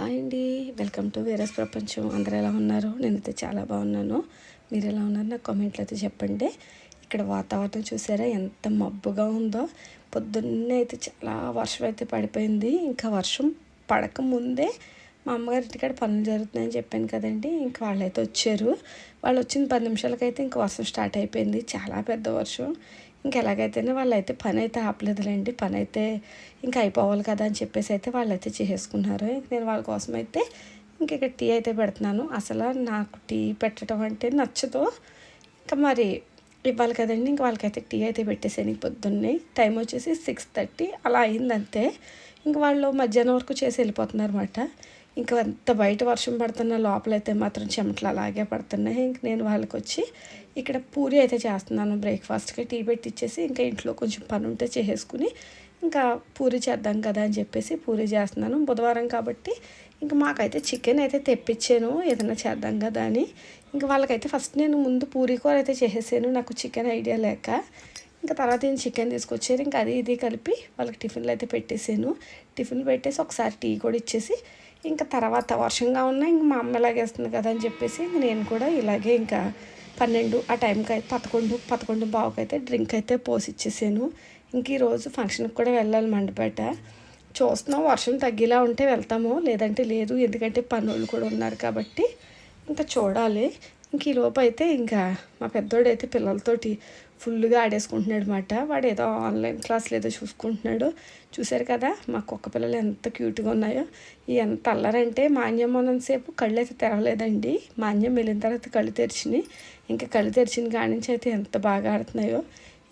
Hi అండి. Welcome to వేరస్ ప్రపంచం. అందరు ఎలా ఉన్నారు? నేనైతే చాలా బాగున్నాను. మీరు ఎలా ఉన్నారు? నాకు కామెంట్లో అయితే చెప్పండి. ఇక్కడ వాతావరణం చూసారా? ఎంత మబ్బుగా ఉందో. పొద్దున్నే అయితే చాలా వర్షం అయితే పడిపోయింది. ఇంకా వర్షం పడక ముందే మా అమ్మగారి ఇంటికాడ పనులు జరుగుతున్నాయని చెప్పాను కదండి. ఇంకా వాళ్ళైతే వచ్చారు. వాళ్ళు వచ్చిన పది నిమిషాలకైతే ఇంకా వర్షం స్టార్ట్ అయిపోయింది. చాలా పెద్ద వర్షం. ఇంక ఎలాగైతేనే వాళ్ళైతే పని అయితే ఆపలేదులేండి పని అయితే ఇంకా అయిపోవాలి కదా అని చెప్పేసి అయితే వాళ్ళైతే చేసుకున్నారు నేను వాళ్ళ కోసం అయితే ఇంక ఇక్కడ టీ అయితే పెడుతున్నాను. అసలు నాకు టీ పెట్టడం అంటే నచ్చదు. ఇంకా మరి ఇవ్వాలి కదండి. ఇంక వాళ్ళకైతే టీ అయితే పెట్టేసాను పొద్దున్నే టైం వచ్చేసి సిక్స్ థర్టీ అలా అయిందంతే. ఇంక వాళ్ళు మధ్యాహ్నం వరకు చేసి వెళ్ళిపోతున్నారు అనమాట ఇంకా అంత బయట వర్షం పడుతున్న లోపలైతే మాత్రం చెమటలు అలాగే పడుతున్నాయి. ఇంక నేను వాళ్ళకి వచ్చి ఇక్కడ పూరి అయితే చేస్తున్నాను బ్రేక్ఫాస్ట్కి. టీ పెట్టి ఇచ్చేసి ఇంకా ఇంట్లో కొంచెం పని ఉంటే చేసేసుకుని ఇంకా పూరి చేద్దాం కదా అని చెప్పేసి పూరి చేస్తున్నాను. బుధవారం కాబట్టి ఇంకా మాకైతే చికెన్ అయితే తెప్పించాను. ఏదైనా చేద్దాం కదా అని. ఇంకా వాళ్ళకైతే ఫస్ట్ నేను ముందు పూరి కూర అయితే చేసేసాను. నాకు చికెన్ ఐడియా లేక. ఇంకా తర్వాత నేను చికెన్ తీసుకొచ్చారు ఇంకా అది ఇది కలిపి వాళ్ళకి టిఫిన్లు అయితే పెట్టేసాను. టిఫిన్లు పెట్టేసి ఒకసారి టీ కూడా ఇచ్చేసి ఇంకా తర్వాత వర్షంగా ఉన్నా ఇంక మా అమ్మ ఇలాగేస్తుంది కదా అని చెప్పేసి నేను కూడా ఇలాగే ఇంకా పన్నెండు ఆ టైంకి అయితే పదకొండు పదకొండు బావకైతే డ్రింక్ అయితే పోసి ఇచ్చేసాను ఇంక ఈరోజు ఫంక్షన్కి కూడా వెళ్ళాలి మండపేట. చూస్తున్నాం వర్షం తగ్గేలా ఉంటే వెళ్తాము లేదంటే లేదు ఎందుకంటే పనులు కూడా ఉన్నారు కాబట్టి ఇంకా చూడాలి. ఇంక ఈ లోపు అయితే ఇంకా మా పెద్దోడు అయితే పిల్లలతోటి ఫుల్గా ఆడేసుకుంటున్నాడు అనమాట వాడు ఏదో ఆన్లైన్ క్లాసులు ఏదో చూసుకుంటున్నాడు. చూశారు కదా మా కుక్క పిల్లలు ఎంత క్యూట్గా ఉన్నాయో. ఎంత అల్లరంటే మాన్యం ఉన్నంతసేపు కళ్ళు అయితే తెరవలేదండి. మాన్యం వెళ్ళిన తర్వాత కళ్ళు తెరిచినాయి. ఇంకా కళ్ళు తెరిచిన కాడి నుంచి అయితే ఎంత బాగా ఆడుతున్నాయో.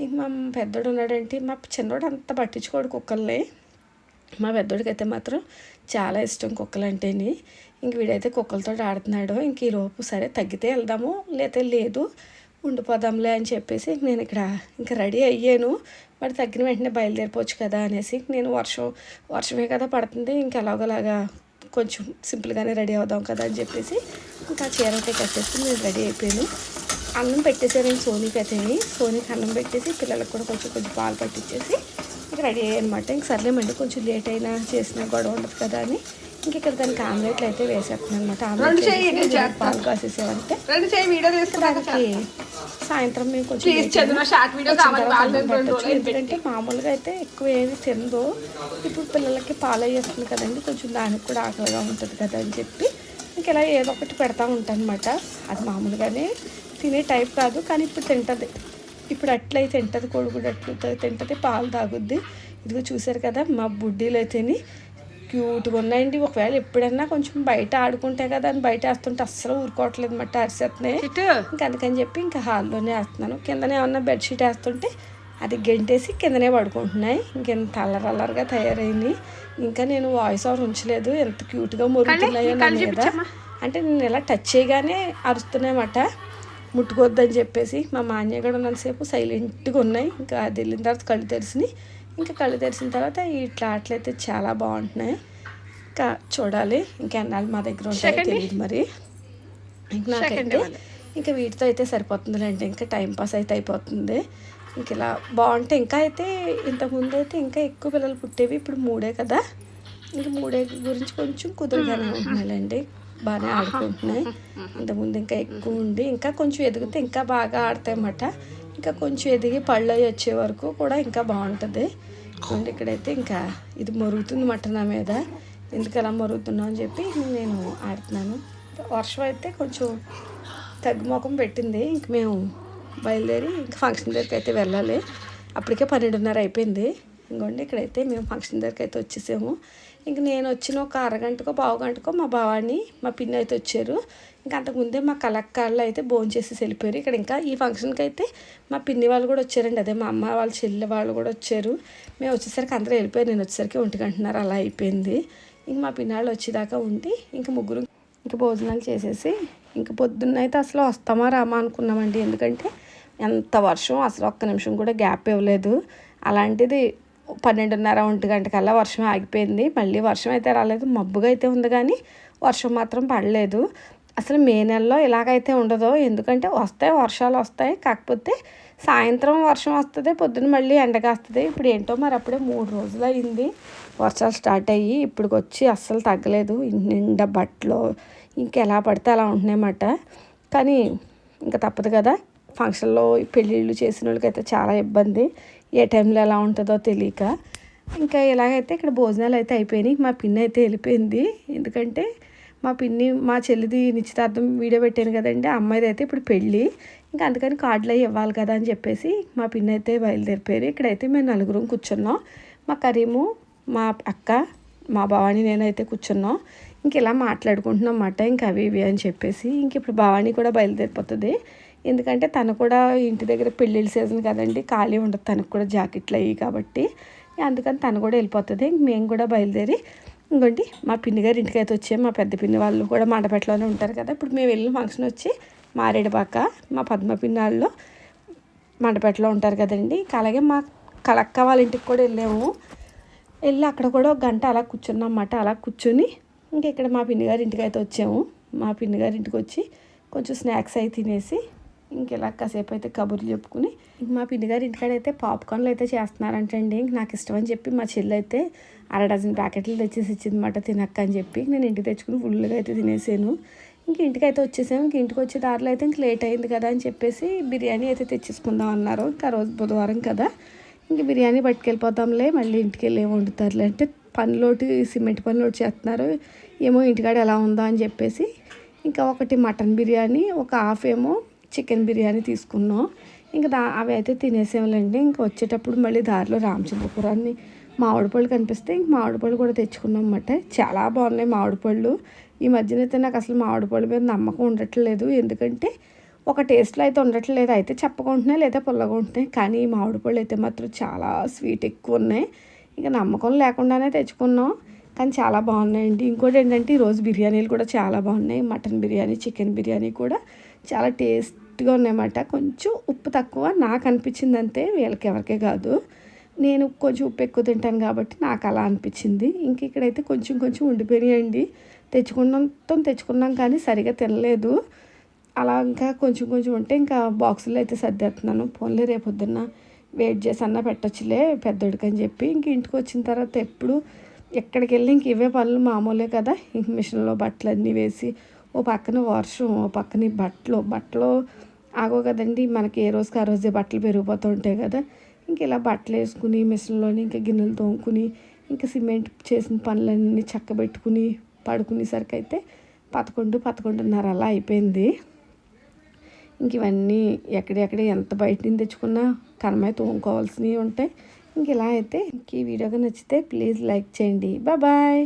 ఇంక మా పెద్దోడు ఉన్నాడంటే మా చిన్నోడు అంత పట్టించుకోడు కుక్కల్ని. మా పెద్దోడికి అయితే మాత్రం చాలా ఇష్టం కుక్కలు అంటేని ఇంక వీడైతే కుక్కలతో ఆడుతున్నాడు. ఇంక ఈలోపు సరే తగ్గితే వెళ్దాము లేతే లేదు ఉండిపోదాంలే అని చెప్పేసి నేను ఇక్కడ ఇంకా రెడీ అయ్యాను. మరి తగ్గిన వెంటనే బయలుదేరిపోవచ్చు కదా అనేసి నేను వర్షం వర్షమే కదా పడుతుంది. ఇంకెలాగోలాగా కొంచెం సింపుల్గానే రెడీ అవుదాం కదా అని చెప్పేసి ఇంకా చీర అయితే కట్టేసి నేను రెడీ అయిపోయాను. అన్నం పెట్టేసాను సోనీకి అయితే సోనీకి అన్నం పెట్టేసి పిల్లలకు కూడా కొంచెం కొంచెం పాలు పట్టించేసి ఇంక రెడీ అయ్యాయి అనమాట ఇంక సర్లేమండి కొంచెం లేట్ అయినా చేసిన గొడవ ఉండదు కదా అని ఇంక ఇక్కడ దానికి ఆమ్లెట్లు అయితే వేసేస్తున్నాను అనమాట ఆమ్లెట్ పాలు కాసేసేవంటే దానికి సాయంత్రం మేము కొంచెం ఎందుకంటే మామూలుగా అయితే ఎక్కువ ఏది తినదు. ఇప్పుడు పిల్లలకి పాలు అయ్యేస్తుంది కదండి కొంచెం దానికి కూడా ఆకలిగా ఉంటుంది కదా అని చెప్పి ఇంక ఇలా ఏదో ఒకటి పెడతా ఉంటాను అనమాట అది మామూలుగానే తినే టైప్ కాదు కానీ ఇప్పుడు తింటుంది. ఇప్పుడు అట్లయితే తింటుంది కోడిగుడ్డు అట్లు తింటుంది పాలు తాగుద్ది. ఇదిగో చూసారు కదా మా బుడ్డీలు అయితేని క్యూట్గా ఉన్నాయండి. ఒకవేళ ఎప్పుడన్నా కొంచెం బయట ఆడుకుంటే కదా అని బయట వేస్తుంటే అస్సలు ఊరుకోవట్లేదు అన్నమాట అరిసేస్తున్నాయి ఇంకా అందుకని చెప్పి ఇంకా హాల్లోనే వేస్తున్నాను. కిందనే ఏమన్నా బెడ్షీట్ వేస్తుంటే అది గెంటేసి కిందనే పడుకుంటున్నాయి. ఇంకెంత అల్లరి అల్లరిగా తయారైంది. ఇంకా నేను వాయిస్ ఓవర్ ఉంచలేదు. ఎంత క్యూట్గా మురుగుతున్నాయో నా మీద అంటే నేను ఇలా టచ్ చేయగానే అరుస్తున్నాయన్నమాట. ముట్టుకోవద్దని చెప్పేసి మా మాన్య కూడా ఉన్నంతసేపు సైలెంట్గా ఉన్నాయి. ఇంకా అది వెళ్ళిన తర్వాత కళ్ళు తెరిసినాయి ఇంకా కళ్ళు తెరిచిన తర్వాత ఇట్లా అట్లయితే చాలా బాగుంటున్నాయి. ఇంకా చూడాలి. ఇంకా ఎన్నాళ్ళు మా దగ్గర ఉంటాయో తెలియదు మరి. ఇంక నాకైతే ఇంకా వీటితో అయితే సరిపోతుందిలేండి. ఇంకా టైం పాస్ అయితే అయిపోతుంది. ఇంక ఇలా బాగుంటే ఇంకా అయితే ఇంతకుముందు అయితే ఇంకా ఎక్కువ పిల్లలు పుట్టేవి ఇప్పుడు మూడే కదా. ఇంకా మూడే గురించి కొంచెం కుదురుగానే ఉంటున్నాయిలేండి బాగానే ఆడుకుంటున్నాయి. ఇంతకుముందు ఇంకా ఎక్కువ ఉండి ఇంకా కొంచెం ఎదిగితే ఇంకా బాగా ఆడతాయి అన్నమాట ఇంకా కొంచెం ఎదిగి పళ్ళు అవి వచ్చే వరకు కూడా ఇంకా బాగుంటుంది. చూడండి ఇక్కడైతే ఇంకా ఇది మరుగుతుంది మట నా మీద. ఎందుకు అలా మరుగుతున్నావు అని చెప్పి నేను ఆడుతున్నాను. వర్షం అయితే కొంచెం తగ్గుముఖం పెట్టింది. ఇంక మేము బయలుదేరి ఇంక ఫంక్షన్ దగ్గరికి అయితే వెళ్ళాలి. అప్పటికే పన్నెండున్నర అయిపోయింది. ఇంకోండి ఇక్కడైతే మేము ఫంక్షన్ దగ్గరికి అయితే వచ్చేసాము. ఇంక నేను వచ్చిన ఒక అరగంటకో పావు గంటకో మా బావాని మా పిన్ని అయితే వచ్చారు. ఇంకా అంతకుముందే మా కలక్కాళ్ళు అయితే భోజనం చేసి వెళ్ళిపోయారు. ఇక్కడ ఇంకా ఈ ఫంక్షన్కి అయితే మా పిన్ని వాళ్ళు కూడా వచ్చారండి. అదే మా అమ్మ వాళ్ళ చెల్లి వాళ్ళు కూడా వచ్చారు. మేము వచ్చేసరికి అందరూ వెళ్ళిపోయారు. నేను వచ్చేసరికి ఒంటి అలా అయిపోయింది. ఇంక మా పిన్నాళ్ళు వచ్చేదాకా ఉండి ఇంక ముగ్గురు ఇంక భోజనాలు చేసేసి ఇంక పొద్దున్న అయితే అసలు వస్తామా రామా అనుకున్నామండి. ఎందుకంటే ఎంత వర్షం అసలు ఒక్క నిమిషం కూడా గ్యాప్ ఇవ్వలేదు. అలాంటిది పన్నెండున్నర ఒంటి గంటకల్లా వర్షం ఆగిపోయింది. మళ్ళీ వర్షం అయితే రాలేదు. మబ్బుగా అయితే ఉంది కానీ వర్షం మాత్రం పడలేదు. అసలు మే నెలలో ఇలాగైతే ఉండదు ఎందుకంటే వస్తాయి వర్షాలు వస్తాయి. కాకపోతే సాయంత్రం వర్షం వస్తుంది పొద్దున్న మళ్ళీ ఎండగాస్తుంది ఇప్పుడు ఏంటో మరి అప్పుడే మూడు రోజులు అయింది. వర్షాలు స్టార్ట్ అయ్యి ఇప్పటికి వచ్చి అస్సలు తగ్గలేదు. నిండా బట్టలు ఇంకెలా పడితే అలా ఉంటున్నాయన్నమాట. కానీ ఇంకా తప్పదు కదా. ఫంక్షన్లో పెళ్ళిళ్ళు చేసిన వాళ్ళకైతే చాలా ఇబ్బంది. ఏ టైంలో ఎలా ఉంటుందో తెలియక. ఇంకా ఇలాగైతే ఇక్కడ భోజనాలు అయితే అయిపోయినాయి మా పిన్ని అయితే వెళ్ళిపోయింది. ఎందుకంటే మా పిన్ని మా చెల్లిది నిశ్చితార్థం వీడియో పెట్టాను కదండి అమ్మాయిది అయితే ఇప్పుడు పెళ్ళి. ఇంకా అందుకని కార్డులు అవి ఇవ్వాలి కదా అని చెప్పేసి మా పిన్ని అయితే బయలుదేరిపోయారు. ఇక్కడైతే మేము నలుగురం కూర్చున్నాం. మా కరీము మా అక్క మా భవాని నేనైతే కూర్చున్నాం. ఇంక ఇలా మాట్లాడుకుంటున్నాం అన్నమాట ఇంక అవి ఇవి అని చెప్పేసి. ఇంక ఇప్పుడు భవాని కూడా బయలుదేరిపోతుంది. ఎందుకంటే తను కూడా ఇంటి దగ్గర పెళ్ళిళ్ళ సీజన్ కదండి ఖాళీ ఉండదు. తనకు కూడా జాకెట్లు అయ్యి కాబట్టి. అందుకని తను కూడా వెళ్ళిపోతుంది. మేము కూడా బయలుదేరి ఇంకోటి మా పిన్ని గారి ఇంటికి అయితే వచ్చాము. మా పెద్ద పిన్ని వాళ్ళు కూడా మండపేటలోనే ఉంటారు కదా. ఇప్పుడు మేము వెళ్ళిన ఫంక్షన్ వచ్చి మారేడుపాక మా పద్మ పిన్ని వాళ్ళు మండపేటలో ఉంటారు కదండి. అలాగే మా కలక్క వాళ్ళ ఇంటికి కూడా వెళ్ళాము. వెళ్ళి అక్కడ కూడా ఒక గంట అలా కూర్చున్నాం అలా కూర్చొని ఇంకా ఇక్కడ మా పిన్ని గారి ఇంటికి అయితే వచ్చాము. మా పిన్ని గారి ఇంటికి వచ్చి కొంచెం స్నాక్స్ అవి తినేసి ఇంక ఇలా కాసేపు అయితే కబుర్లు చెప్పుకుని ఇంక మా పిన్నిగారు ఇంటికాడ అయితే పాప్కార్న్లు అయితే చేస్తున్నారంటండి. ఇంక నాకు ఇష్టం అని చెప్పి మా చెల్లి అయితే అర డజన్ ప్యాకెట్లు తెచ్చేసి ఇచ్చిందన్నమాట తినక్క అని చెప్పి. నేను ఇంటికి తెచ్చుకుని ఫుల్గా అయితే తినేసాను. ఇంక ఇంటికి అయితే వచ్చేసాము. ఇంక ఇంటికి వచ్చే దారిలో అయితే ఇంక లేట్ అయింది కదా అని చెప్పేసి బిర్యానీ అయితే తెచ్చేసుకుందాం అన్నారు. ఇంకా రోజు బుధవారం కదా. ఇంక బిర్యానీ పట్టుకెళ్ళిపోతాంలే మళ్ళీ ఇంటికి వెళ్ళి ఏమి వండుతారులే అంటే పనిలోటి సిమెంట్ పనిలోటి చేస్తున్నారు. ఏమో ఇంటికాడ ఎలా ఉందో అని చెప్పేసి. ఇంకా ఒకటి మటన్ బిర్యానీ ఒక హాఫ్ ఏమో చికెన్ బిర్యానీ తీసుకున్నాం. ఇంకా దా అవి అయితే తినేసేవాళ్ళండి. ఇంకా వచ్చేటప్పుడు మళ్ళీ దారిలో రామచంద్రపురాన్ని మామిడి పళ్ళు కనిపిస్తే ఇంక మామిడి పళ్ళు కూడా తెచ్చుకున్నాం అన్నమాట. చాలా బాగున్నాయి మామిడి పళ్ళు. ఈ మధ్యన అయితే నాకు అసలు మామిడి పళ్ళు మీద నమ్మకం ఉండట్లేదు. ఎందుకంటే ఒక టేస్ట్లో అయితే ఉండట్లేదు. అయితే చెప్పకుంటున్నాయి లేదా పుల్లగా ఉంటున్నాయి. కానీ ఈ మామిడి పళ్ళు అయితే మాత్రం చాలా స్వీట్ ఎక్కువ ఉన్నాయి. ఇంకా నమ్మకం లేకుండానే తెచ్చుకున్నాం. కానీ చాలా బాగున్నాయండి. ఇంకోటి ఏంటంటే ఈరోజు బిర్యానీలు కూడా చాలా బాగున్నాయి. మటన్ బిర్యానీ చికెన్ బిర్యానీ కూడా చాలా టేస్ట్గా ఉన్నాయన్నమాట. కొంచెం ఉప్పు తక్కువ నాకు అనిపించింది అంతే వీళ్ళకి ఎవరికే కాదు. నేను కొంచెం ఉప్పు ఎక్కువ తింటాను కాబట్టి నాకు అలా అనిపించింది. ఇంక ఇక్కడైతే కొంచెం కొంచెం ఉండిపోయాయండి తెచ్చుకున్నంతం తెచ్చుకున్నాం కానీ సరిగా తినలేదు. అలా ఇంకా కొంచెం కొంచెం ఉంటే ఇంకా బాక్సులో అయితే సర్దేస్తున్నాను. ఫోన్లే రేపొద్దున్న వెయిట్ చేసి అన్న పెట్టచ్చులే పెద్దోడికి అని చెప్పి ఇంక ఇంటికి వచ్చిన తర్వాత ఎప్పుడు ఎక్కడికి వెళ్ళి ఇంక ఇవే పనులు మామూలే కదా. ఇంక మిషన్లో బట్టలు అన్నీ వేసి ఓ పక్కన వర్షం ఓ పక్కన బట్టలు. బట్టలు ఆగో కదండి. మనకి ఏ రోజుకి ఆ రోజే బట్టలు పెరిగిపోతూ ఉంటాయి కదా. ఇంక ఇలా బట్టలు వేసుకుని మిషన్లోని ఇంకా గిన్నెలు తోముకుని ఇంకా సిమెంట్ చేసిన పనులన్నీ చక్కబెట్టుకుని పడుకునేసరికి అయితే పదకొండు పదకొండున్నర అలా అయిపోయింది. ఇంక ఇవన్నీ ఎక్కడెక్కడ ఎంత బయట నుంచి తెచ్చుకున్నా కనమై తోముకోవాల్సినవి ఉంటాయి. ఇంక ఇలా అయితే ఈ వీడియోగా నచ్చితే ప్లీజ్ లైక్ చేయండి. బాయ్.